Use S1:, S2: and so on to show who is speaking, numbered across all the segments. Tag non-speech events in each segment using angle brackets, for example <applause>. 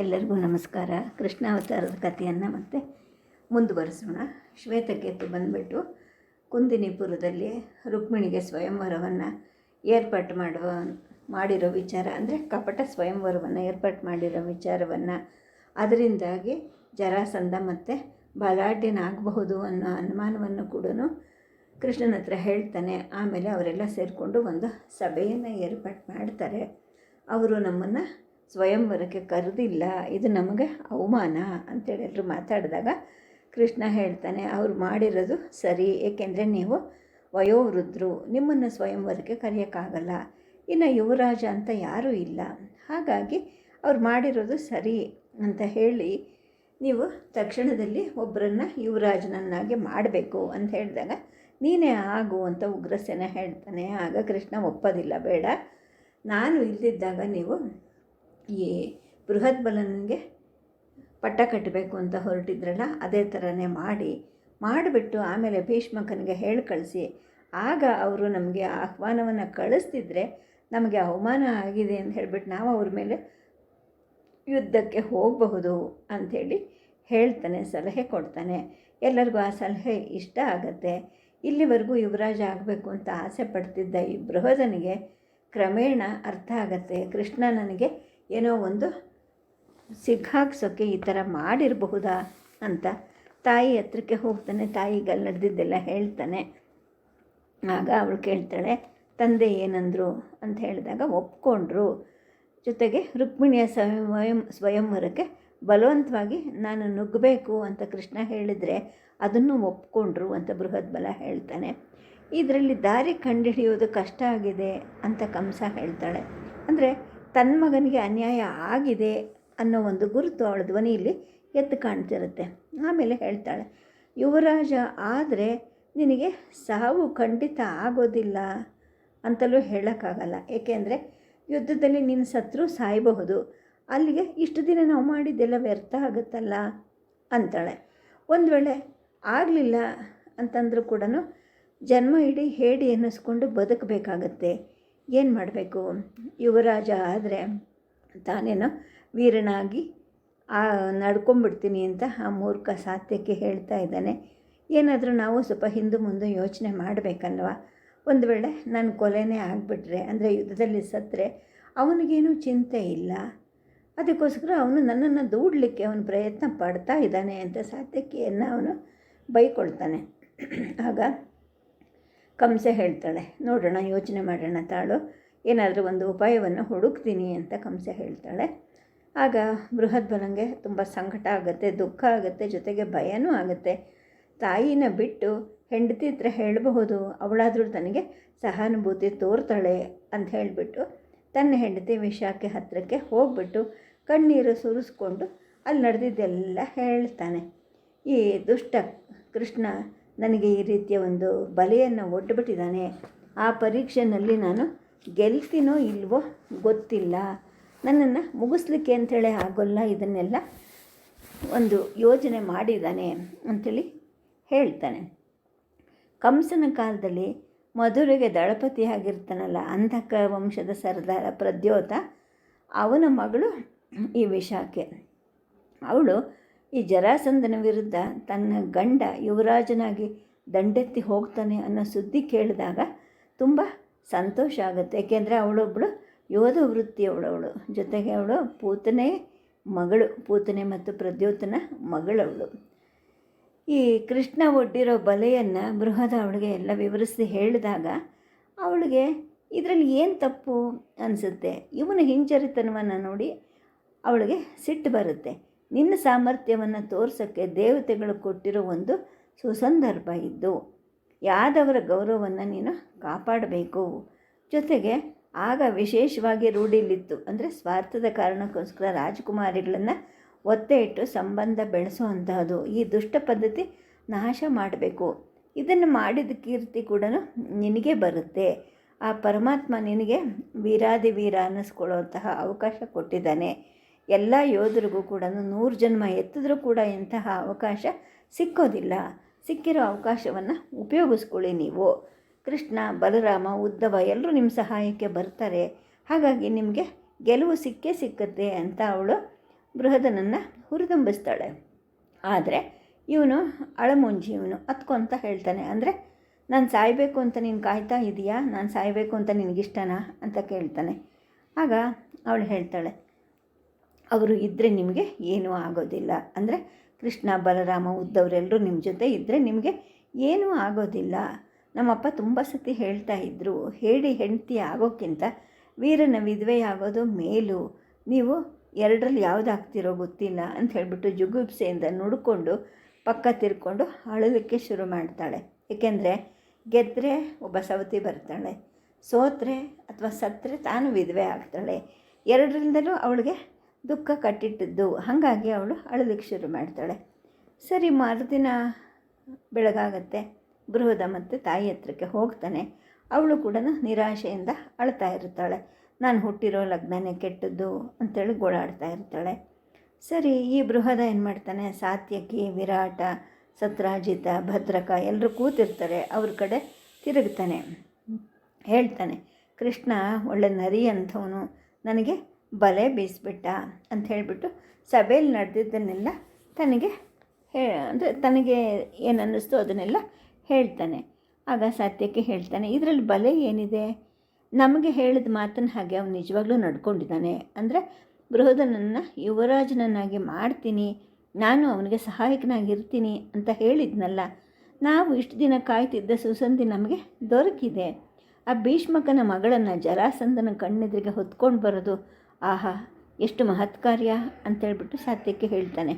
S1: ಎಲ್ಲರಿಗೂ ನಮಸ್ಕಾರ. ಕೃಷ್ಣಾವತಾರದ ಕಥೆಯನ್ನು ಮತ್ತೆ ಮುಂದುವರಿಸೋಣ. ಶ್ವೇತಕೇತು ಬಂದುಬಿಟ್ಟು ಕುಂದಿನಿಪುರದಲ್ಲಿ ರುಕ್ಮಿಣಿಗೆ ಸ್ವಯಂವರವನ್ನು ಏರ್ಪಾಟು ಮಾಡುವ, ಮಾಡಿರೋ ವಿಚಾರ ಅಂದರೆ ಕಪಟ ಸ್ವಯಂವರವನ್ನು ಏರ್ಪಾಟು ಮಾಡಿರೋ ವಿಚಾರವನ್ನು. ಅದರಿಂದಾಗಿ ಜರಾಸಂಧ ಮತ್ತು ಬಲಾಢ್ಯನಾಗಬಹುದು ಅನ್ನೋ ಅನುಮಾನವನ್ನು ಕೂಡ ಕೃಷ್ಣನ ಹತ್ರ ಹೇಳ್ತಾನೆ. ಆಮೇಲೆ ಅವರೆಲ್ಲ ಸೇರಿಕೊಂಡು ಒಂದು ಸಭೆಯನ್ನು ಏರ್ಪಾಟು ಮಾಡ್ತಾರೆ. ಅವರು ನಮ್ಮನ್ನು ಸ್ವಯಂವರಕ್ಕೆ ಕರೆದಿಲ್ಲ, ಇದು ನಮಗೆ ಅವಮಾನ ಅಂತೇಳಿ ಎಲ್ಲರೂ ಮಾತಾಡಿದಾಗ ಕೃಷ್ಣ ಹೇಳ್ತಾನೆ, ಅವ್ರು ಮಾಡಿರೋದು ಸರಿ, ಏಕೆಂದರೆ ನೀವು ವಯೋವೃದ್ಧರು, ನಿಮ್ಮನ್ನು ಸ್ವಯಂವರಕ್ಕೆ ಕರೆಯೋಕ್ಕಾಗಲ್ಲ, ಇನ್ನು ಯುವರಾಜ ಅಂತ ಯಾರೂ ಇಲ್ಲ, ಹಾಗಾಗಿ ಅವ್ರು ಮಾಡಿರೋದು ಸರಿ ಅಂತ ಹೇಳಿ ನೀವು ತಕ್ಷಣದಲ್ಲಿ ಒಬ್ಬರನ್ನು ಯುವರಾಜನನ್ನಾಗಿ ಮಾಡಬೇಕು ಅಂತ ಹೇಳಿದಾಗ ನೀನೇ ಆಗು ಅಂತ ಉಗ್ರಸೇನ ಹೇಳ್ತಾನೆ, ಆಗ ಕೃಷ್ಣ ಒಪ್ಪೋದಿಲ್ಲ, ಬೇಡ, ನಾನು ಇಲ್ದಿದ್ದಾಗ ನೀವು ಈ ಬೃಹದ್ಬಲನಿಗೆ ಪಟ್ಟ ಕಟ್ಟಬೇಕು ಅಂತ ಹೊರಟಿದ್ರಲ್ಲ, ಅದೇ ಥರನೇ ಮಾಡಿ, ಮಾಡಿಬಿಟ್ಟು ಆಮೇಲೆ ಭೀಷ್ಮಕನಿಗೆ ಹೇಳಿ ಕಳಿಸಿ. ಆಗ ಅವರು ನಮಗೆ ಆಹ್ವಾನವನ್ನು ಕಳಿಸ್ತಿದ್ರೆ ನಮಗೆ ಅವಮಾನ ಆಗಿದೆ ಅಂತ ಹೇಳಿಬಿಟ್ಟು ನಾವು ಅವ್ರ ಮೇಲೆ ಯುದ್ಧಕ್ಕೆ ಹೋಗಬಹುದು ಅಂಥೇಳಿ ಹೇಳ್ತಾನೆ, ಸಲಹೆ ಕೊಡ್ತಾನೆ. ಎಲ್ಲರಿಗೂ ಆ ಸಲಹೆ ಇಷ್ಟ ಆಗತ್ತೆ. ಇಲ್ಲಿವರೆಗೂ ಯುವರಾಜ ಆಗಬೇಕು ಅಂತ ಆಸೆ ಪಡ್ತಿದ್ದ ಈ ಬೃಹದನಿಗೆ ಕ್ರಮೇಣ ಅರ್ಥ ಆಗತ್ತೆ. ಕೃಷ್ಣ ನನಗೆ ಏನೋ ಒಂದು ಸಿಗ್ಹಾಕ್ಸೋಕ್ಕೆ ಈ ಥರ ಮಾಡಿರಬಹುದಾ ಅಂತ ತಾಯಿ ಹತ್ರಕ್ಕೆ ಹೋಗ್ತಾನೆ ತಾಯಿಗೆ ಅಲ್ಲಿ ನಡೆದಿದ್ದೆಲ್ಲ ಹೇಳ್ತಾನೆ. ಆಗ ಅವಳು ಕೇಳ್ತಾಳೆ, ತಂದೆ ಏನಂದರು? ಅಂತ ಹೇಳಿದಾಗ ಒಪ್ಕೊಂಡ್ರು. ಜೊತೆಗೆ ರುಕ್ಮಿಣಿಯ ಸ್ವಯಂ, ಸ್ವಯಂವರಕ್ಕೆ ಬಲವಂತವಾಗಿ, ನಾನು ನುಗ್ಗಬೇಕು ಅಂತ ಕೃಷ್ಣ ಹೇಳಿದರೆ ಅದನ್ನು ಒಪ್ಕೊಂಡ್ರು ಅಂತ ಬೃಹತ್ ಬಲ ಹೇಳ್ತಾನೆ. ಇದರಲ್ಲಿ ದಾರಿ ಕಂಡುಹಿಡಿಯೋದು ಕಷ್ಟ ಆಗಿದೆ ಅಂತ ಕಂಸ ಹೇಳ್ತಾಳೆ. ಅಂದರೆ ತನ್ನ ಮಗನಿಗೆ ಅನ್ಯಾಯ ಆಗಿದೆ ಅನ್ನೋ ಒಂದು ಗುರುತು ಅವಳ ಧ್ವನಿಯಲ್ಲಿ ಎದ್ದು ಕಾಣ್ತಿರುತ್ತೆ. ಆಮೇಲೆ ಹೇಳ್ತಾಳೆ, ಯುವರಾಜ, ಆದರೆ ನಿನಗೆ ಸಾವು ಖಂಡಿತ ಆಗೋದಿಲ್ಲ ಅಂತಲೂ ಹೇಳೋಕ್ಕಾಗಲ್ಲ. ಏಕೆಂದರೆ ಯುದ್ಧದಲ್ಲಿ ನೀನು ಸತ್ರು ಸಾಯಬಹುದು, ಅಲ್ಲಿಗೆ ಇಷ್ಟು ದಿನ ನಾವು ಮಾಡಿದ್ದೆಲ್ಲ ವ್ಯರ್ಥ ಆಗುತ್ತಲ್ಲ ಅಂತಾಳೆ. ಒಂದು ವೇಳೆ ಆಗಲಿಲ್ಲ ಅಂತಂದರೂ ಕೂಡ ಜನ್ಮ ಇಡೀ ಹೇಡಿ ಅನ್ನಿಸ್ಕೊಂಡು ಬದುಕಬೇಕಾಗತ್ತೆ. ಏನು ಮಾಡಬೇಕು? ಯುವರಾಜ ಆದರೆ ತಾನೇನೋ ವೀರನಾಗಿ, ಆ ನಡ್ಕೊಂಬಿಡ್ತೀನಿ ಅಂತ ಆ ಮೂರ್ಖ ಸಾತ್ಯಕ್ಕೆ ಹೇಳ್ತಾ ಇದ್ದಾನೆ. ಏನಾದರೂ ನಾವು ಸ್ವಲ್ಪ ಹಿಂದೆ ಮುಂದೆ ಯೋಚನೆ ಮಾಡಬೇಕಲ್ವ? ಒಂದು ವೇಳೆ ನನ್ನ ಕೊಲೆನೇ ಆಗಿಬಿಟ್ರೆ, ಅಂದರೆ ಯುದ್ಧದಲ್ಲಿ ಸತ್ತರೆ ಅವನಿಗೇನೂ ಚಿಂತೆ ಇಲ್ಲ. ಅದಕ್ಕೋಸ್ಕರ ಅವನು ನನ್ನನ್ನು ದೂಡಲಿಕ್ಕೆ ಅವನು ಪ್ರಯತ್ನ ಪಡ್ತಾ ಇದ್ದಾನೆ ಅಂತ ಸಾತ್ಯಕಿಯನ್ನು ಅವನು ಬೈಕೊಳ್ತಾನೆ. ಆಗ ಕಂಸೆ ಹೇಳ್ತಾಳೆ. ನೋಡೋಣ, ಯೋಚನೆ ಮಾಡೋಣ ತಾಳು. ಏನಾದರೂ ಒಂದು ಉಪಾಯವನ್ನು ಹುಡುಕ್ತೀನಿ ಅಂತ ಕಂಸೆ ಹೇಳ್ತಾಳೆ. ಆಗ ಬೃಹತ್ ಬಲಂಗೆ ತುಂಬ ಸಂಕಟ ಆಗುತ್ತೆ, ದುಃಖ ಆಗುತ್ತೆ, ಜೊತೆಗೆ ಭಯನೂ ಆಗುತ್ತೆ. ತಾಯಿನ ಬಿಟ್ಟು ಹೆಂಡತಿ ಹತ್ರ ಹೇಳಬಹುದು, ಅವಳಾದರೂ ತನಗೆ ಸಹಾನುಭೂತಿ ತೋರ್ತಾಳೆ ಅಂತ ಹೇಳಿಬಿಟ್ಟು ತನ್ನ ಹೆಂಡತಿ ವಿಷಾಕ್ಕೆ ಹತ್ತಿರಕ್ಕೆ ಹೋಗ್ಬಿಟ್ಟು ಕಣ್ಣೀರು ಸುರಿಸ್ಕೊಂಡು ಅಲ್ಲಿ ನಡೆದಿದ್ದೆಲ್ಲ ಹೇಳ್ತಾನೆ. ಈ ದುಷ್ಟ ಕೃಷ್ಣ ನನಗೆ ಈ ರೀತಿಯ ಒಂದು ಬಲೆಯನ್ನು ಒಡ್ಡುಬಿಟ್ಟಿದ್ದಾನೆ ಆ ಪರೀಕ್ಷೆಯಲ್ಲಿ ನಾನು ಗೆಲ್ತೀನೋ ಇಲ್ವೋ ಗೊತ್ತಿಲ್ಲ. ನನ್ನನ್ನು ಮುಗಿಸ್ಲಿಕ್ಕೆ ಅಂಥೇಳಿ ಆಗೋಲ್ಲ, ಇದನ್ನೆಲ್ಲ ಒಂದು ಯೋಜನೆ ಮಾಡಿದ್ದಾನೆ ಅಂಥೇಳಿ ಹೇಳ್ತಾನೆ. ಕಂಸನ ಕಾಲದಲ್ಲಿ ಮಧುರೆಗೆ ದಳಪತಿಯಾಗಿರ್ತಾನಲ್ಲ ಅಂಧಕ ವಂಶದ ಸರ್ದಾರ ಪ್ರದ್ಯೋತ, ಅವನ ಮಗಳು ಈ ವಿಶಾಖೆ. ಅವಳು ಈ ಜರಾಸಂಧನ ವಿರುದ್ಧ ತನ್ನ ಗಂಡ ಯುವರಾಜನಾಗಿ ದಂಡೆತ್ತಿ ಹೋಗ್ತಾನೆ ಅನ್ನೋ ಸುದ್ದಿ ಕೇಳಿದಾಗ ತುಂಬ ಸಂತೋಷ ಆಗುತ್ತೆ. ಏಕೆಂದರೆ ಅವಳೊಬ್ಬಳು ಯೋಧ ವೃತ್ತಿಯವಳವಳು. ಜೊತೆಗೆ ಅವಳು ಪೂತನೆ ಮಗಳು, ಪೂತನೆ ಮತ್ತು ಪ್ರದ್ಯೋತನ ಮಗಳವಳು. ಈ ಕೃಷ್ಣ ಒಡ್ಡಿರೋ ಬಲೆಯನ್ನು ಬೃಹದ ಅವಳಿಗೆ ಎಲ್ಲ ವಿವರಿಸಿ ಹೇಳಿದಾಗ ಅವಳಿಗೆ, ಇದರಲ್ಲಿ ಏನು ತಪ್ಪು? ಅನಿಸುತ್ತೆ. ಇವನ ಹಿಂಜರಿತನವನ್ನು ನೋಡಿ ಅವಳಿಗೆ ಸಿಟ್ಟು ಬರುತ್ತೆ. ನಿನ್ನ ಸಾಮರ್ಥ್ಯವನ್ನು ತೋರ್ಸೋಕ್ಕೆ ದೇವತೆಗಳು ಕೊಟ್ಟಿರೋ ಒಂದು ಸುಸಂದರ್ಭ ಇದ್ದು, ಯಾದವರ ಗೌರವವನ್ನು ನೀನು ಕಾಪಾಡಬೇಕು. ಜೊತೆಗೆ ಆಗ ವಿಶೇಷವಾಗಿ ರೂಢಿಲಿತ್ತು. ಅಂದರೆ ಸ್ವಾರ್ಥದ ಕಾರಣಕ್ಕೋಸ್ಕರ ರಾಜಕುಮಾರಿಗಳನ್ನು ಒತ್ತೆ ಇಟ್ಟು ಸಂಬಂಧ ಬೆಳೆಸುವಂತಹದ್ದು. ಈ ದುಷ್ಟ ಪದ್ಧತಿ ನಾಶ ಮಾಡಬೇಕು. ಇದನ್ನು ಮಾಡಿದ ಕೀರ್ತಿ ಕೂಡ ನಿನಗೆ ಬರುತ್ತೆ. ಆ ಪರಮಾತ್ಮ ನಿನಗೆ ವೀರಾದಿ ವೀರ ಅನ್ನಿಸ್ಕೊಳ್ಳುವಂತಹ ಅವಕಾಶ ಕೊಟ್ಟಿದ್ದಾನೆ. ಎಲ್ಲ ಯೋಧರಿಗೂ ಕೂಡ ನೂರು ಜನ್ಮ ಎತ್ತಿದ್ರೂ ಕೂಡ ಇಂತಹ ಅವಕಾಶ ಸಿಕ್ಕೋದಿಲ್ಲ. ಸಿಕ್ಕಿರೋ ಅವಕಾಶವನ್ನು ಉಪಯೋಗಿಸ್ಕೊಳ್ಳಿ ನೀವು. ಕೃಷ್ಣ, ಬಲರಾಮ, ಉದ್ದವ ಎಲ್ಲರೂ ನಿಮ್ಮ ಸಹಾಯಕ್ಕೆ ಬರ್ತಾರೆ. ಹಾಗಾಗಿ ನಿಮಗೆ ಗೆಲುವು ಸಿಕ್ಕೇ ಸಿಕ್ಕುತ್ತೆ ಅಂತ ಅವಳು ಬೃಹದನನ್ನು ಹುರಿದುಂಬಿಸ್ತಾಳೆ. ಆದರೆ ಇವನು ಅಳಮುಂಜಿ ಇವನು. ಅತ್ಕೊಂತ ಹೇಳ್ತಾನೆ, ಅಂದರೆ ನಾನು ಸಾಯಬೇಕು ಅಂತ ನೀನು ಕಾಯ್ತಾ ಇದೆಯಾ? ನಾನು ಸಾಯಬೇಕು ಅಂತ ನಿನಗಿಷ್ಟನಾ? ಅಂತ ಕೇಳ್ತಾನೆ. ಆಗ ಅವಳು ಹೇಳ್ತಾಳೆ ಅವರು ಇದ್ದರೆ ನಿಮಗೆ ಏನೂ ಆಗೋದಿಲ್ಲ. ಅಂದರೆ ಕೃಷ್ಣ, ಬಲರಾಮ ಉದ್ದವರೆಲ್ಲರೂ ನಿಮ್ಮ ಜೊತೆ ಇದ್ದರೆ ನಿಮಗೆ ಏನೂ ಆಗೋದಿಲ್ಲ. ನಮ್ಮಪ್ಪ ತುಂಬ ಸತಿ ಹೇಳ್ತಾ ಇದ್ದರು ಹೇಳಿ ಹೆಂಡತಿ ಆಗೋಕ್ಕಿಂತ ವೀರನ ವಿಧವೆ ಆಗೋದು ಮೇಲು. ನೀವು ಎರಡರಲ್ಲಿ ಯಾವುದಾಗ್ತಿರೋ ಗೊತ್ತಿಲ್ಲ ಅಂತ ಹೇಳಿಬಿಟ್ಟು ಜುಗುಪ್ಸೆಯಿಂದ ನುಡ್ಕೊಂಡು ಪಕ್ಕ ತಿರ್ಕೊಂಡು ಅಳಲಿಕ್ಕೆ ಶುರು ಮಾಡ್ತಾಳೆ. ಏಕೆಂದರೆ ಗೆದ್ದರೆ ಒಬ್ಬ ಸವತಿ ಬರ್ತಾಳೆ, ಸೋತ್ರೆ ಅಥವಾ ಸತ್ತರೆ ತಾನು ವಿಧವೆ ಆಗ್ತಾಳೆ. ಎರಡರಿಂದಲೂ ಅವಳಿಗೆ ದುಃಖ ಕಟ್ಟಿಟ್ಟಿದ್ದು. ಹಾಗಾಗಿ ಅವಳು ಅಳಲಿಕ್ಕೆ ಶುರು ಮಾಡ್ತಾಳೆ. ಸರಿ, ಮರುದಿನ ಬೆಳಗಾಗತ್ತೆ. ಬೃಹದ ಮತ್ತು ತಾಯಿ ಹತ್ರಕ್ಕೆ ಹೋಗ್ತಾನೆ. ಅವಳು ಕೂಡ ನಿರಾಶೆಯಿಂದ ಅಳ್ತಾ ಇರ್ತಾಳೆ. ನಾನು ಹುಟ್ಟಿರೋ ಲಗ್ನನೇ ಕೆಟ್ಟದ್ದು ಅಂತೇಳಿ ಗೋಳಾಡ್ತಾ ಇರ್ತಾಳೆ. ಸರಿ, ಈ ಬೃಹದ ಏನು ಮಾಡ್ತಾನೆ? ಸಾತ್ಯಕಿ, ವಿರಾಟ, ಸತ್ರಾಜಿತ, ಭದ್ರಕ ಎಲ್ಲರೂ ಕೂತಿರ್ತಾರೆ. ಅವ್ರ ಕಡೆ ತಿರುಗ್ತಾನೆ. ಹೇಳ್ತಾನೆ, ಕೃಷ್ಣ ಒಳ್ಳೆ ನರಿ ಅಂಥವನು ನನಗೆ ಬಲೆ ಬೀಸಿಬಿಟ್ಟ ಅಂತ ಹೇಳಿಬಿಟ್ಟು ಸಭೆಯಲ್ಲಿ ನಡೆದಿದ್ದನ್ನೆಲ್ಲ ತನಗೆ ಹೇ, ಅಂದರೆ ತನಗೆ ಏನು ಅದನ್ನೆಲ್ಲ ಹೇಳ್ತಾನೆ. ಆಗ ಸತ್ಯಕ್ಕೆ ಹೇಳ್ತಾನೆ, ಇದರಲ್ಲಿ ಬಲೆ ಏನಿದೆ? ನಮಗೆ ಹೇಳಿದ ಮಾತನ್ನು ಹಾಗೆ ಅವನು ನಿಜವಾಗ್ಲೂ ನಡ್ಕೊಂಡಿದ್ದಾನೆ. ಅಂದರೆ ಬೃಹದನನ್ನು ಯುವರಾಜನನ್ನಾಗಿ ಮಾಡ್ತೀನಿ, ನಾನು ಅವನಿಗೆ ಸಹಾಯಕನಾಗಿರ್ತೀನಿ ಅಂತ ಹೇಳಿದ್ನಲ್ಲ. ನಾವು ಇಷ್ಟು ದಿನ ಕಾಯ್ತಿದ್ದ ಸುಸಂಧಿ ನಮಗೆ ದೊರಕಿದೆ. ಆ ಭೀಷ್ಮಕನ ಮಗಳನ್ನು ಜರಾಸಂದನ ಕಣ್ಣೆದುರಿಗೆ ಹೊತ್ಕೊಂಡು ಬರೋದು ಆಹಾ, ಎಷ್ಟು ಮಹತ್ಕಾರ್ಯ ಅಂತೇಳ್ಬಿಟ್ಟು ಸತ್ಯಕ್ಕೆ ಹೇಳ್ತಾನೆ.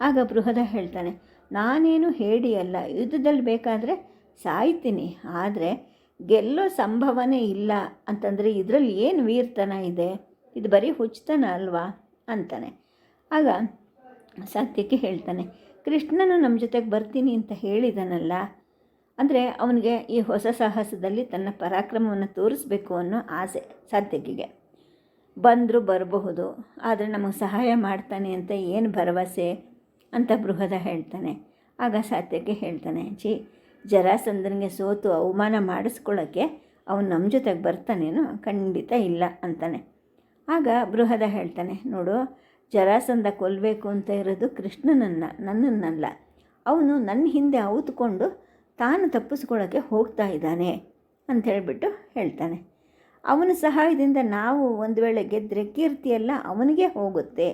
S1: ಆಗ ಬೃಹದ ಹೇಳ್ತಾನೆ, ನಾನೇನು ಹೇಳಿ ಅಲ್ಲ ಯುದ್ಧದಲ್ಲಿ ಬೇಕಾದರೆ ಸಾಯ್ತೀನಿ, ಆದರೆ ಗೆಲ್ಲೋ ಸಂಭವನೇ ಇಲ್ಲ ಅಂತಂದರೆ ಇದರಲ್ಲಿ ಏನು ವೀರ್ತನ ಇದೆ? ಇದು ಬರೀ ಹುಚ್ಚತನ ಅಲ್ವಾ? ಅಂತಾನೆ. ಆಗ ಸತ್ಯಕ್ಕೆ ಹೇಳ್ತಾನೆ, ಕೃಷ್ಣನು ನಮ್ಮ ಜೊತೆಗೆ ಬರ್ತೀನಿ ಅಂತ ಹೇಳಿದನಲ್ಲ, ಅಂದರೆ ಅವನಿಗೆ ಈ ಹೊಸ ಸಾಹಸದಲ್ಲಿ ತನ್ನ ಪರಾಕ್ರಮವನ್ನು ತೋರಿಸ್ಬೇಕು ಅನ್ನೋ ಆಸೆ ಸಾತ್ಯಕಿಗೆ. ಬಂದರೂ ಬರಬಹುದು, ಆದರೆ ನಮಗೆ ಸಹಾಯ ಮಾಡ್ತಾನೆ ಅಂತ ಏನು ಭರವಸೆ ಅಂತ ಬೃಹದ ಹೇಳ್ತಾನೆ. ಆಗ ಸಾತ್ಯಕ್ಕೆ ಹೇಳ್ತಾನೆ ಚಿ ಜರಾಸಂದನಿಗೆ ಸೋತು ಅವಮಾನ ಮಾಡಿಸ್ಕೊಳ್ಳೋಕ್ಕೆ ಅವನು ನಮ್ಮ ಜೊತೆಗೆ ಬರ್ತಾನೇನೋ, ಖಂಡಿತ ಇಲ್ಲ, ಅಂತಾನೆ. ಆಗ ಬೃಹದ ಹೇಳ್ತಾನೆ, ನೋಡು ಜರಾಸಂದ ಕೊಲ್ಲಬೇಕು ಅಂತ ಇರೋದು ಕೃಷ್ಣನನ್ನು, ನನ್ನನ್ನಲ್ಲ. ಅವನು ನನ್ನ ಹಿಂದೆ ಔತ್ಕೊಂಡು ತಾನು ತಪ್ಪಿಸ್ಕೊಳ್ಳೋಕ್ಕೆ ಹೋಗ್ತಾ ಇದ್ದಾನೆ, ಅಂತ ಹೇಳಿಬಿಟ್ಟು ಹೇಳ್ತಾನೆ. ಅವನ ಸಹಾಯದಿಂದ ನಾವು ಒಂದು ವೇಳೆ ಗೆದ್ದರೆ ಕೀರ್ತಿಯೆಲ್ಲ ಅವನಿಗೆ ಹೋಗುತ್ತೆ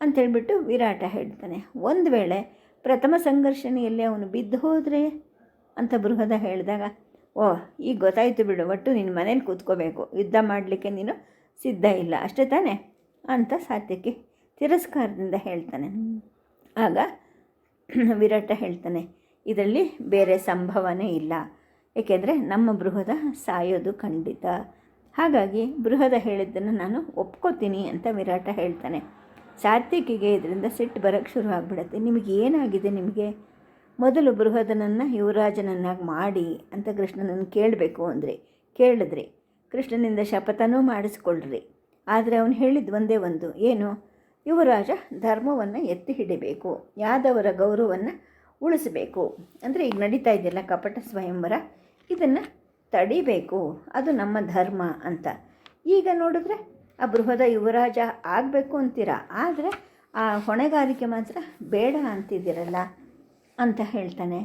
S1: ಅಂಥೇಳ್ಬಿಟ್ಟು ವಿರಾಟ ಹೇಳ್ತಾನೆ. ಒಂದು ವೇಳೆ ಪ್ರಥಮ ಸಂಘರ್ಷಣೆಯಲ್ಲಿ ಅವನು ಬಿದ್ದು ಹೋದರೆ ಅಂತ ಬೃಹದ ಹೇಳಿದಾಗ, ಓ, ಈಗ ಗೊತ್ತಾಯಿತು ಬಿಡು, ಒಟ್ಟು ನಿನ್ನ ಮನೇಲಿ ಕೂತ್ಕೋಬೇಕು, ಯುದ್ಧ ಮಾಡಲಿಕ್ಕೆ ನೀನು ಸಿದ್ಧ ಇಲ್ಲ, ಅಷ್ಟೇ ತಾನೇ ಅಂತ ಸಾತ್ಯಕ್ಕೆ ತಿರಸ್ಕಾರದಿಂದ ಹೇಳ್ತಾನೆ. ಆಗ ವಿರಾಟ ಹೇಳ್ತಾನೆ, ಇದರಲ್ಲಿ ಬೇರೆ ಸಂಭವನೇ ಇಲ್ಲ, ಏಕೆಂದರೆ ನಮ್ಮ ಬೃಹದ ಸಾಯೋದು ಖಂಡಿತ. ಹಾಗಾಗಿ ಬೃಹದ ಹೇಳಿದ್ದನ್ನು ನಾನು ಒಪ್ಕೋತೀನಿ ಅಂತ ವಿರಾಟ ಹೇಳ್ತಾನೆ. ಸಾತ್ವಿಕಿಗೆ ಇದರಿಂದ ಸಿಟ್ಟು ಬರೋಕ್ಕೆ ಶುರು ಆಗಿಬಿಡುತ್ತೆ. ನಿಮಗೆ ಏನಾಗಿದೆ ನಿಮಗೆ? ಮೊದಲು ಬೃಹದನನ್ನು ಯುವರಾಜನನ್ನಾಗಿ ಮಾಡಿ ಅಂತ ಕೃಷ್ಣನನ್ನು ಕೇಳಬೇಕು ಅಂದರೆ, ಕೇಳಿದ್ರಿ ಕೃಷ್ಣನಿಂದ ಶಪಥನೂ ಮಾಡಿಸ್ಕೊಳ್ರಿ. ಆದರೆ ಅವನು ಹೇಳಿದ್ದು ಒಂದೇ ಒಂದು, ಏನು? ಯುವರಾಜ ಧರ್ಮವನ್ನು ಎತ್ತಿ ಹಿಡಿಬೇಕು, ಯಾದವರ ಗೌರವವನ್ನು ಉಳಿಸಬೇಕು. ಅಂದರೆ ಈಗ ನಡೀತಾ ಇದೆಯಲ್ಲ ಕಪಟ ಸ್ವಯಂವರ, ಇದನ್ನು ತಡಿಬೇಕು, ಅದು ನಮ್ಮ ಧರ್ಮ ಅಂತ. ಈಗ ನೋಡಿದ್ರೆ ಆ ಬೃಹದ ಯುವರಾಜ ಆಗಬೇಕು ಅಂತೀರಾ? ಆದರೆ ಆ ಹೊಣೆಗಾರಿಕೆ ಮಾತ್ರ ಬೇಡ ಅಂತಿದ್ದೀರಲ್ಲ ಅಂತ ಹೇಳ್ತಾನೆ.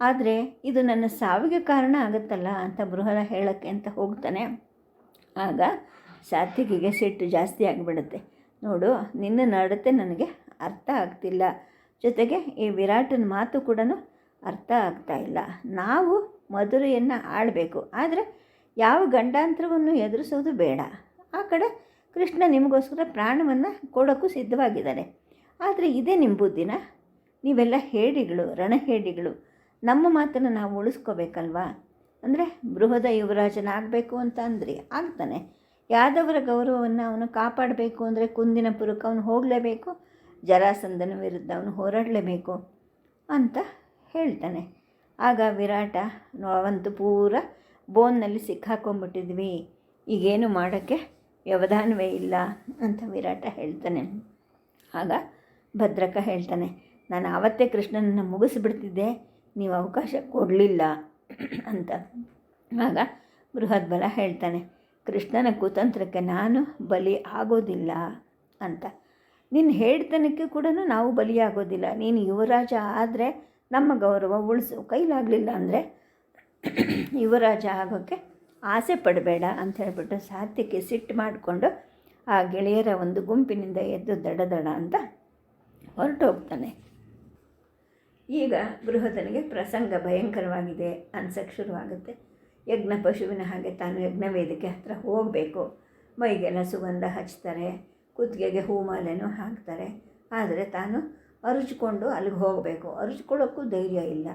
S1: ಆದರೆ ಇದು ನನ್ನ ಸಾವಿಗೆ ಕಾರಣ ಆಗುತ್ತಲ್ಲ ಅಂತ ಬೃಹದ ಹೇಳೋಕ್ಕೆ ಅಂತ ಹೋಗ್ತಾನೆ. ಆಗ ಸಾತ್ವಿಕಿಗೆ ಸಿಟ್ಟು ಜಾಸ್ತಿ ಆಗಿಬಿಡುತ್ತೆ. ನೋಡು, ನಿನ್ನ ನಡತೆ ನನಗೆ ಅರ್ಥ ಆಗ್ತಿಲ್ಲ. ಜೊತೆಗೆ ಈ ವಿರಾಟನ ಮಾತು ಕೂಡ ಅರ್ಥ ಆಗ್ತಾ ಇಲ್ಲ. ನಾವು ಮಧುರೆಯನ್ನು ಆಳಬೇಕು. ಆದರೆ ಯಾವ ಗಂಡಾಂತರವನ್ನು ಎದುರಿಸೋದು ಬೇಡ. ಆ ಕಡೆ ಕೃಷ್ಣ ನಿಮಗೋಸ್ಕರ ಪ್ರಾಣವನ್ನು ಕೊಡೋಕ್ಕೂ ಸಿದ್ಧವಾಗಿದ್ದಾನೆ. ಆದರೆ ಇದೇ ನಿಮ್ಮ ಬುದ್ಧಿನ? ನೀವೆಲ್ಲ ಹೇಡಿಗಳು, ರಣಹೇಡಿಗಳು. ನಮ್ಮ ಮಾತನ್ನು ನಾವು ಉಳಿಸ್ಕೋಬೇಕಲ್ವಾ? ಅಂದರೆ ಬೃಹದ ಯುವರಾಜನಾಗಬೇಕು ಅಂತ ಅಂದ್ರಿ ಆಗ್ತಾನೆ. ಯಾದವರ ಗೌರವವನ್ನು ಅವನು ಕಾಪಾಡಬೇಕು ಅಂದರೆ ಕುಂದಿನ ಪುರಕ್ಕೆ ಅವನು ಹೋಗಲೇಬೇಕು ಜರಾಸಂದನ ವಿರುದ್ಧ ಅವನು ಹೋರಾಡಲೇಬೇಕು ಅಂತ ಹೇಳ್ತಾನೆ. ಆಗ ವಿರಾಟ ಅವಂತೂ ಪೂರ ಬೋನ್ನಲ್ಲಿ ಸಿಕ್ಕಾಕೊಂಡ್ಬಿಟ್ಟಿದ್ವಿ. ಈಗೇನು ಮಾಡೋಕ್ಕೆ ವ್ಯವಧಾನವೇ ಇಲ್ಲ ಅಂತ ವಿರಾಟ ಹೇಳ್ತಾನೆ. ಆಗ ಭದ್ರಕ ಹೇಳ್ತಾನೆ, ನಾನು ಆವತ್ತೇ ಕೃಷ್ಣನನ್ನು ಮುಗಿಸ್ಬಿಡ್ತಿದ್ದೆ, ನೀವು ಅವಕಾಶ ಕೊಡಲಿಲ್ಲ <clears throat> ಅಂತ. ಆಗ ಬೃಹದ್ಬಲ ಹೇಳ್ತಾನೆ, ಕೃಷ್ಣನ ಕುತಂತ್ರಕ್ಕೆ ನಾನು ಬಲಿ ಆಗೋದಿಲ್ಲ ಅಂತ. ನಿನ್ನ ಹೇಳ್ತನಕ್ಕೆ ಕೂಡ ನಾವು ಬಲಿಯಾಗೋದಿಲ್ಲ. ನೀನು ಯುವರಾಜ ಆದರೆ ನಮ್ಮ ಗೌರವ ಉಳಿಸು ಕೈಲಾಗಲಿಲ್ಲ ಅಂದರೆ <clears throat> ಯುವರಾಜ ಆಗೋಕ್ಕೆ ಆಸೆ ಪಡಬೇಡ ಅಂತ ಹೇಳ್ಬಿಟ್ಟು ಸಾತ್ಯಕ್ಕೆ ಸಿಟ್ಟು ಮಾಡಿಕೊಂಡು ಆ ಗೆಳೆಯರ ಒಂದು ಗುಂಪಿನಿಂದ ಎದ್ದು ದಡ ದಡ ಅಂತ ಹೊರಟೋಗ್ತಾನೆ. ಈಗ ಬೃಹದನಿಗೆ ಪ್ರಸಂಗ ಭಯಂಕರವಾಗಿದೆ ಅನ್ಸಕ್ಕೆ ಶುರುವಾಗುತ್ತೆ. ಯಜ್ಞ ಪಶುವಿನ ಹಾಗೆ ತಾನು ಯಜ್ಞ ವೇದಿಕೆ ಹತ್ರ ಹೋಗಬೇಕು. ಮೈಗೆಲ್ಲ ಸುಗಂಧ ಹಚ್ತಾರೆ, ಕುತ್ತಿಗೆಗೆ ಹೂಮಾಲೆನೂ ಹಾಕ್ತಾರೆ. ಆದರೆ ತಾನು ಅರುಚ್ಕೊಂಡು ಅಲ್ಲಿಗೆ ಹೋಗಬೇಕು. ಅರಚಿಕೊಳ್ಳೋಕ್ಕೂ ಧೈರ್ಯ ಇಲ್ಲ.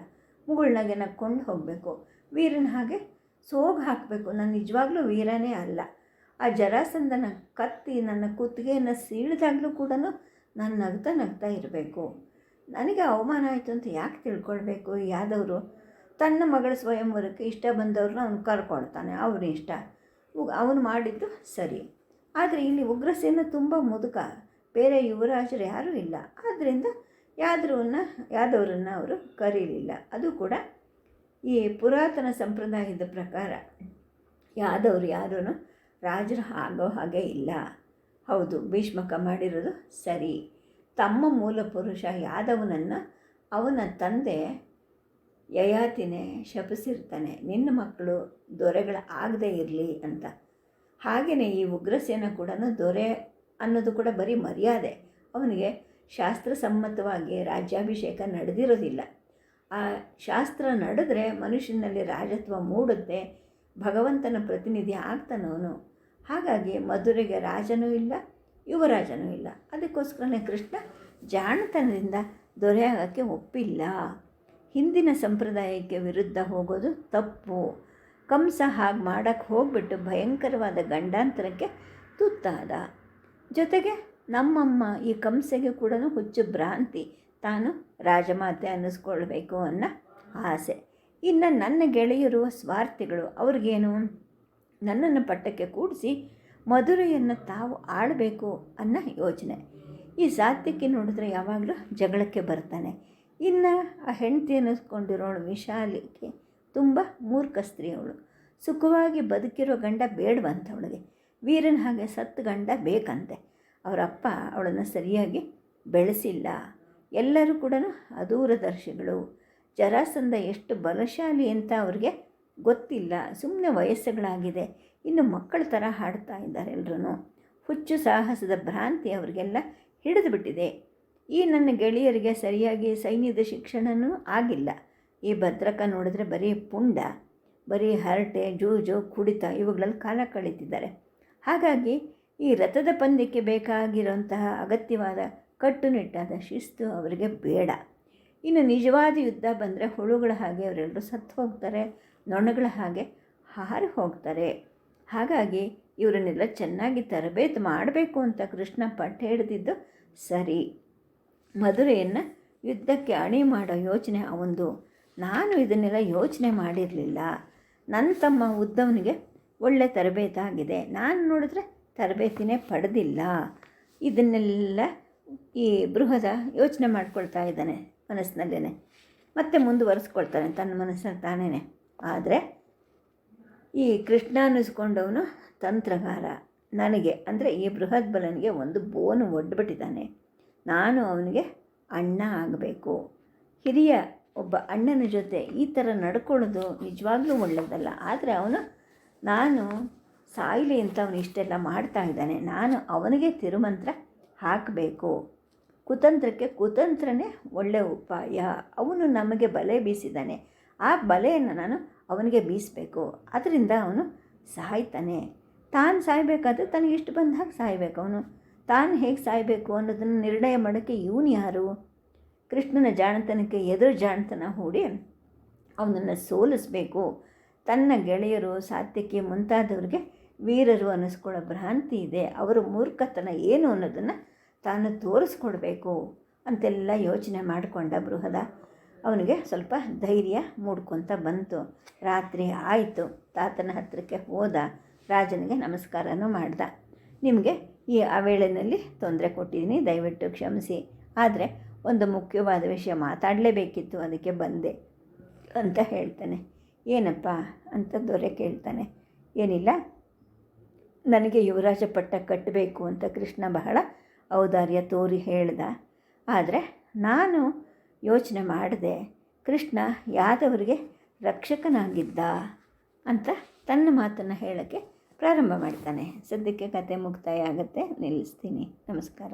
S1: ಮುಗುಳ್ನಾಗೆ ನಕ್ಕೊಂಡು ಹೋಗಬೇಕು. ವೀರನ ಹಾಗೆ ಸೋಗು ಹಾಕಬೇಕು. ನಾನು ನಿಜವಾಗ್ಲೂ ವೀರನೇ ಅಲ್ಲ. ಆ ಜರಾಸಂದನ ಕತ್ತಿ ನನ್ನ ಕುತ್ತಿಗೆಯನ್ನು ಸೀಳಿದಾಗಲೂ ಕೂಡ ನಾನು ನಗ್ತಾ ನಗ್ತಾ ಇರಬೇಕು. ನನಗೆ ಅವಮಾನ ಆಯಿತು ಅಂತ ಯಾಕೆ ತಿಳ್ಕೊಳ್ಬೇಕು? ಯಾದವರು ತನ್ನ ಮಗಳ ಸ್ವಯಂವರಕ್ಕೆ ಇಷ್ಟ ಬಂದವ್ರನ್ನ ಅವನು ಕರ್ಕೊಳ್ತಾನೆ. ಅವನಿಷ್ಟ ಅವನು ಮಾಡಿದ್ದು ಸರಿ. ಆದರೆ ಇಲ್ಲಿ ಉಗ್ರಸೇನ ತುಂಬ ಮುದುಕ. ಬೇರೆ ಯುವರಾಜರು ಯಾರೂ ಇಲ್ಲ. ಆದ್ದರಿಂದ ಯಾದವನ್ನ ಯಾದವರನ್ನು ಅವರು ಕರೀಲಿಲ್ಲ. ಅದು ಕೂಡ ಈ ಪುರಾತನ ಸಂಪ್ರದಾಯದ ಪ್ರಕಾರ ಯಾದವರು ಯಾರೂ ರಾಜರು ಆಗೋ ಹಾಗೆ ಇಲ್ಲ. ಹೌದು, ಭೀಷ್ಮಕ ಮಾಡಿರೋದು ಸರಿ. ತಮ್ಮ ಮೂಲ ಪುರುಷ ಯಾದವನನ್ನು ಅವನ ತಂದೆ ಯಯಾತಿನೇ ಶಪಿಸಿರ್ತಾನೆ. ನಿನ್ನ ಮಕ್ಕಳು ದೊರೆಗಳ ಆಗದೇ ಇರಲಿ ಅಂತ. ಹಾಗೆಯೇ ಈ ಉಗ್ರಸೇನ ಕೂಡ ದೊರೆ ಅನ್ನೋದು ಕೂಡ ಬರೀ ಮರ್ಯಾದೆ. ಅವನಿಗೆ ಶಾಸ್ತ್ರಸಮ್ಮತವಾಗಿ ರಾಜ್ಯಾಭಿಷೇಕ ನಡೆದಿರೋದಿಲ್ಲ. ಆ ಶಾಸ್ತ್ರ ನಡೆದ್ರೆ ಮನುಷ್ಯನಲ್ಲಿ ರಾಜತ್ವ ಮೂಡುತ್ತೆ, ಭಗವಂತನ ಪ್ರತಿನಿಧಿ ಆಗ್ತಾನವನು ಹಾಗಾಗಿ ಮಧುರೆಗೆ ರಾಜನೂ ಇಲ್ಲ, ಯುವರಾಜನೂ ಇಲ್ಲ. ಅದಕ್ಕೋಸ್ಕರನೇ ಕೃಷ್ಣ ಜಾಣತನದಿಂದ ದೊರೆಯಾಗಕ್ಕೆ ಒಪ್ಪಿಲ್ಲ. ಹಿಂದಿನ ಸಂಪ್ರದಾಯಕ್ಕೆ ವಿರುದ್ಧ ಹೋಗೋದು ತಪ್ಪು. ಕಂಸ ಹಾಗೆ ಮಾಡೋಕ್ಕೆ ಹೋಗ್ಬಿಟ್ಟು ಭಯಂಕರವಾದ ಗಂಡಾಂತರಕ್ಕೆ ತುತ್ತಾದ. ಜೊತೆಗೆ ನಮ್ಮಮ್ಮ ಈ ಕಂಸೆಗೆ ಕೂಡ ಹುಚ್ಚು ಭ್ರಾಂತಿ. ತಾನು ರಾಜಮಾತೆ ಅನ್ನಿಸ್ಕೊಳ್ಬೇಕು ಅನ್ನೋ ಆಸೆ. ಇನ್ನು ನನ್ನ ಗೆಳೆಯರು ಸ್ವಾರ್ಥಿಗಳು, ಅವ್ರಿಗೇನು? ನನ್ನನ್ನು ಪಟ್ಟಕ್ಕೆ ಕೂಡಿಸಿ ಮಧುರೆಯನ್ನು ತಾವು ಆಳಬೇಕು ಅನ್ನೋ ಯೋಚನೆ. ಈ ಸಾತ್ವಿಕಿ ನೋಡಿದ್ರೆ ಯಾವಾಗಲೂ ಜಗಳಕ್ಕೆ ಬರ್ತಾನೆ. ಇನ್ನು ಆ ಹೆಂಡತಿ ಅನ್ನಿಸ್ಕೊಂಡಿರೋಳು ವಿಶಾಲಿಕೆ ತುಂಬ ಮೂರ್ಖ ಸ್ತ್ರೀ ಅವಳು. ಸುಖವಾಗಿ ಬದುಕಿರೋ ಗಂಡ ಬೇಡವಂತವಳಿಗೆ ವೀರನ ಹಾಗೆ ಸತ್ತು ಗಂಡ ಬೇಕಂತೆ. ಅವರಪ್ಪ ಅವಳನ್ನು ಸರಿಯಾಗಿ ಬೆಳೆಸಿಲ್ಲ. ಎಲ್ಲರೂ ಕೂಡ ಅದೂರದರ್ಶಿಗಳು. ಜರಾಸಂದ ಎಷ್ಟು ಬಲಶಾಲಿ ಅಂತ ಅವ್ರಿಗೆ ಗೊತ್ತಿಲ್ಲ. ಸುಮ್ಮನೆ ವಯಸ್ಸುಗಳಾಗಿದೆ. ಇನ್ನು ಮಕ್ಕಳ ಥರ ಹಾಡ್ತಾ ಇದ್ದಾರೆ ಎಲ್ಲರೂ ಹುಚ್ಚು ಸಾಹಸದ ಭ್ರಾಂತಿ ಅವರಿಗೆಲ್ಲ ಹಿಡಿದು ಬಿಟ್ಟಿದೆ ಈ ನನ್ನ ಗೆಳೆಯರಿಗೆ ಸರಿಯಾಗಿ ಸೈನ್ಯದ ಶಿಕ್ಷಣವೂ ಆಗಿಲ್ಲ. ಈ ಭದ್ರಕ ನೋಡಿದ್ರೆ ಬರೀ ಪುಂಡ, ಬರೀ ಹರಟೆ, ಜೂಜು, ಕುಡಿತ ಇವುಗಳಲ್ಲಿ ಕಾಲ ಕಳೀತಿದ್ದಾರೆ. ಹಾಗಾಗಿ ಈ ರಥದ ಪಂದ್ಯಕ್ಕೆ ಬೇಕಾಗಿರುವಂತಹ ಅಗತ್ಯವಾದ ಕಟ್ಟುನಿಟ್ಟಾದ ಶಿಸ್ತು ಅವರಿಗೆ ಬೇಡ. ಇನ್ನು ನಿಜವಾದ ಯುದ್ಧ ಬಂದರೆ ಹುಳುಗಳ ಹಾಗೆ ಅವರೆಲ್ಲರೂ ಸತ್ತು ಹೋಗ್ತಾರೆ, ನೊಣಗಳ ಹಾಗೆ ಹಾರಿ ಹೋಗ್ತಾರೆ. ಹಾಗಾಗಿ ಇವರನ್ನೆಲ್ಲ ಚೆನ್ನಾಗಿ ತರಬೇತಿ ಮಾಡಬೇಕು ಅಂತ ಕೃಷ್ಣ ಪಟ್ಟ ಹಿಡಿದಿದ್ದು ಸರಿ. ಮಧುರೆಯನ್ನು ಯುದ್ಧಕ್ಕೆ ಅಣಿ ಮಾಡೋ ಯೋಚನೆ ಅವಂದು. ನಾನು ಇದನ್ನೆಲ್ಲ ಯೋಚನೆ ಮಾಡಿರಲಿಲ್ಲ. ನನ್ನ ತಮ್ಮ ಉದ್ದವನಿಗೆ ಒಳ್ಳೆ ತರಬೇತಾಗಿದೆ ನಾನು ನೋಡಿದ್ರೆ ತರಬೇತಿನೇ ಪಡೆದಿಲ್ಲ. ಇದನ್ನೆಲ್ಲ ಈ ಬೃಹದ ಯೋಚನೆ ಮಾಡ್ಕೊಳ್ತಾ ಇದ್ದಾನೆ ಮನಸ್ಸಿನಲ್ಲೇ ಮತ್ತೆ ಮುಂದುವರೆಸ್ಕೊಳ್ತಾನೆ, ತನ್ನ ಮನಸ್ಸಲ್ಲಿ ತಾನೇ ಆದರೆ ಈ ಕೃಷ್ಣ ಅನ್ನಿಸ್ಕೊಂಡವನು ತಂತ್ರಗಾರ. ನನಗೆ, ಅಂದರೆ ಈ ಬೃಹತ್ ಬಲನಿಗೆ ಒಂದು ಬೋನು ಒಡ್ಬಿಟ್ಟಿದ್ದಾನೆ. ನಾನು ಅವನಿಗೆ ಅಣ್ಣ ಆಗಬೇಕು. ಹಿರಿಯ ಒಬ್ಬ ಅಣ್ಣನ ಜೊತೆ ಈ ಥರ ನಡ್ಕೊಳ್ಳೋದು ನಿಜವಾಗ್ಲೂ ಒಳ್ಳೆಯದಲ್ಲ ಆದರೆ ಅವನು ನಾನು ಸಾಯಲಿ ಅಂತ ಅವನು ಇಷ್ಟೆಲ್ಲ ಮಾಡ್ತಾ ಇದ್ದಾನೆ, ನಾನು ಅವನಿಗೆ ತಿರುಮಂತ್ರ ಹಾಕಬೇಕು. ಕುತಂತ್ರಕ್ಕೆ ಕುತಂತ್ರನೇ ಒಳ್ಳೆಯ ಉಪಾಯ. ಅವನು ನಮಗೆ ಬಲೆ ಬೀಸಿದ್ದಾನೆ. ಆ ಬಲೆಯನ್ನು ನಾನು ಅವನಿಗೆ ಬೀಸಬೇಕು. ಅದರಿಂದ ಅವನು ಸಾಯ್ತಾನೆ. ತಾನು ಸಾಯಬೇಕಾದ್ರೆ ತನಗೆ ಇಷ್ಟು ಬಂದ ಹಾಗೆ ಸಾಯ್ಬೇಕು ಅವನು. ತಾನು ಹೇಗೆ ಸಾಯಬೇಕು ಅನ್ನೋದನ್ನು ನಿರ್ಣಯ ಮಾಡೋಕ್ಕೆ ಇವನು ಯಾರು? ಕೃಷ್ಣನ ಜಾಣತನಕ್ಕೆ ಎದುರು ಜಾಣತನ ಹೂಡಿ ಅವನನ್ನು ಸೋಲಿಸಬೇಕು. ತನ್ನ ಗೆಳೆಯರು ಸಾತ್ಯಕಿ ಮುಂತಾದವರಿಗೆ ವೀರರು ಅನಿಸ್ಕೊಳ್ಳೋ ಭ್ರಾಂತಿ ಇದೆ. ಅವರ ಮೂರ್ಖತನ ಏನು ಅನ್ನೋದನ್ನು ತಾನು ತೋರಿಸ್ಕೊಡ್ಬೇಕು ಅಂತೆಲ್ಲ ಯೋಚನೆ ಮಾಡಿಕೊಂಡ ಬೃಹದ. ಅವನಿಗೆ ಸ್ವಲ್ಪ ಧೈರ್ಯ ಮೂಡ್ಕೊತ ಬಂತು. ರಾತ್ರಿ ಆಯಿತು. ತಾತನ ಹತ್ತಿರಕ್ಕೆ ಹೋದ. ರಾಜನಿಗೆ ನಮಸ್ಕಾರನೂ ಮಾಡ್ದ. ನಿಮಗೆ ಈ ಆ ತೊಂದರೆ ಕೊಟ್ಟಿದ್ದೀನಿ. ದಯವಿಟ್ಟು ಕ್ಷಮಿಸಿ. ಆದರೆ ಒಂದು ಮುಖ್ಯವಾದ ವಿಷಯ ಮಾತಾಡಲೇಬೇಕಿತ್ತು. ಅದಕ್ಕೆ ಬಂದೆ ಅಂತ ಹೇಳ್ತಾನೆ. ಏನಪ್ಪ ಅಂತ ದೊರೆ ಕೇಳ್ತಾನೆ. ಏನಿಲ್ಲ? ನನಗೆ ಯುವರಾಜ ಪಟ್ಟ ಕಟ್ಟಬೇಕು ಅಂತ ಕೃಷ್ಣ ಬಹಳ ಔದಾರ್ಯ ತೋರಿ ಹೇಳ್ದ. ಆದರೆ ನಾನು ಯೋಚನೆ ಮಾಡಿದೆ, ಕೃಷ್ಣ ಯಾದವರಿಗೆ ರಕ್ಷಕನಾಗಿದ್ದ ಅಂತ ತನ್ನ ಮಾತನ್ನು ಹೇಳೋಕ್ಕೆ ಪ್ರಾರಂಭ ಮಾಡ್ತಾನೆ. ಸದ್ಯಕ್ಕೆ ಕತೆ ಮುಕ್ತಾಯ ಆಗುತ್ತೆ. ನಿಲ್ಲಿಸ್ತೀನಿ. ನಮಸ್ಕಾರ.